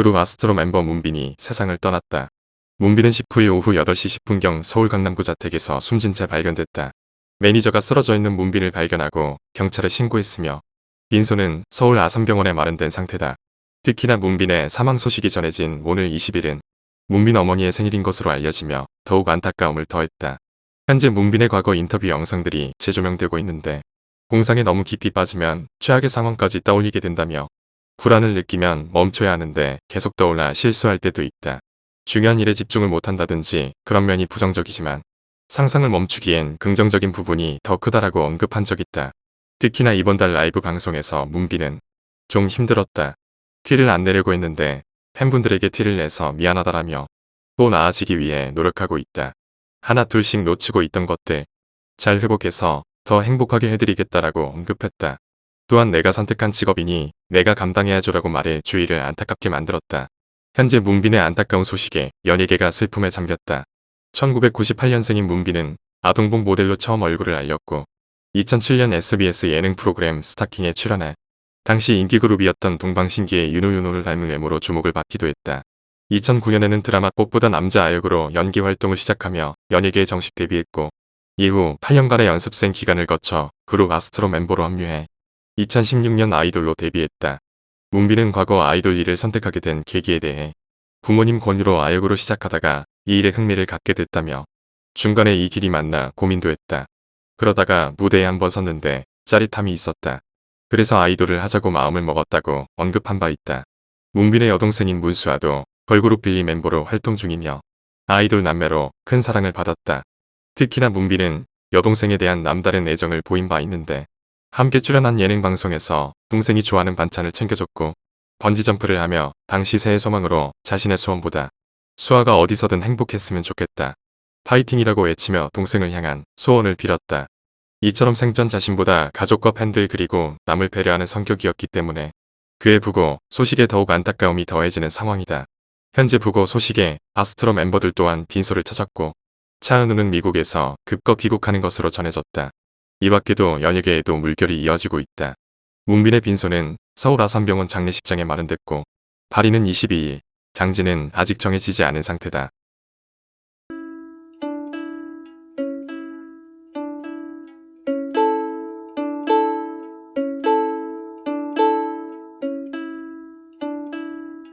그룹 아스트로 멤버 문빈이 세상을 떠났다. 문빈은 19일 오후 8시 10분경 서울 강남구 자택에서 숨진 채 발견됐다. 매니저가 쓰러져 있는 문빈을 발견하고 경찰에 신고했으며 빈소는 서울 아산병원에 마련된 상태다. 특히나 문빈의 사망 소식이 전해진 오늘 20일은 문빈 어머니의 생일인 것으로 알려지며 더욱 안타까움을 더했다. 현재 문빈의 과거 인터뷰 영상들이 재조명되고 있는데 공상에 너무 깊이 빠지면 최악의 상황까지 떠올리게 된다며 불안을 느끼면 멈춰야 하는데 계속 떠올라 실수할 때도 있다. 중요한 일에 집중을 못한다든지 그런 면이 부정적이지만 상상을 멈추기엔 긍정적인 부분이 더 크다라고 언급한 적 있다. 특히나 이번 달 라이브 방송에서 문빈은 좀 힘들었다. 티를 안 내려고 했는데 팬분들에게 티를 내서 미안하다라며 또 나아지기 위해 노력하고 있다. 하나 둘씩 놓치고 있던 것들 잘 회복해서 더 행복하게 해드리겠다라고 언급했다. 또한 내가 선택한 직업이니 내가 감당해야죠라고 말해 주위를 안타깝게 만들었다. 현재 문빈의 안타까운 소식에 연예계가 슬픔에 잠겼다. 1998년생인 문빈은 아동복 모델로 처음 얼굴을 알렸고 2007년 SBS 예능 프로그램 스타킹에 출연해 당시 인기그룹이었던 동방신기의 윤호윤호를 닮은 외모로 주목을 받기도 했다. 2009년에는 드라마 꽃보다 남자 아역으로 연기 활동을 시작하며 연예계에 정식 데뷔했고 이후 8년간의 연습생 기간을 거쳐 그룹 아스트로 멤버로 합류해 2016년 아이돌로 데뷔했다. 문빈은 과거 아이돌 일을 선택하게 된 계기에 대해 부모님 권유로 아역으로 시작하다가 이 일에 흥미를 갖게 됐다며 중간에 이 길이 맞나 고민도 했다. 그러다가 무대에 한번 섰는데 짜릿함이 있었다. 그래서 아이돌을 하자고 마음을 먹었다고 언급한 바 있다. 문빈의 여동생인 문수아도 걸그룹 빌리 멤버로 활동 중이며 아이돌 남매로 큰 사랑을 받았다. 특히나 문빈은 여동생에 대한 남다른 애정을 보인 바 있는데 함께 출연한 예능 방송에서 동생이 좋아하는 반찬을 챙겨줬고 번지점프를 하며 당시 새해 소망으로 자신의 소원보다 수아가 어디서든 행복했으면 좋겠다. 파이팅이라고 외치며 동생을 향한 소원을 빌었다. 이처럼 생전 자신보다 가족과 팬들 그리고 남을 배려하는 성격이었기 때문에 그의 부고 소식에 더욱 안타까움이 더해지는 상황이다. 현재 부고 소식에 아스트로 멤버들 또한 빈소를 찾았고 차은우는 미국에서 급거 귀국하는 것으로 전해졌다. 이 밖에도 연예계에도 물결이 이어지고 있다. 문빈의 빈소는 서울 아산병원 장례식장에 마련됐고 파리는 22일, 장지는 아직 정해지지 않은 상태다.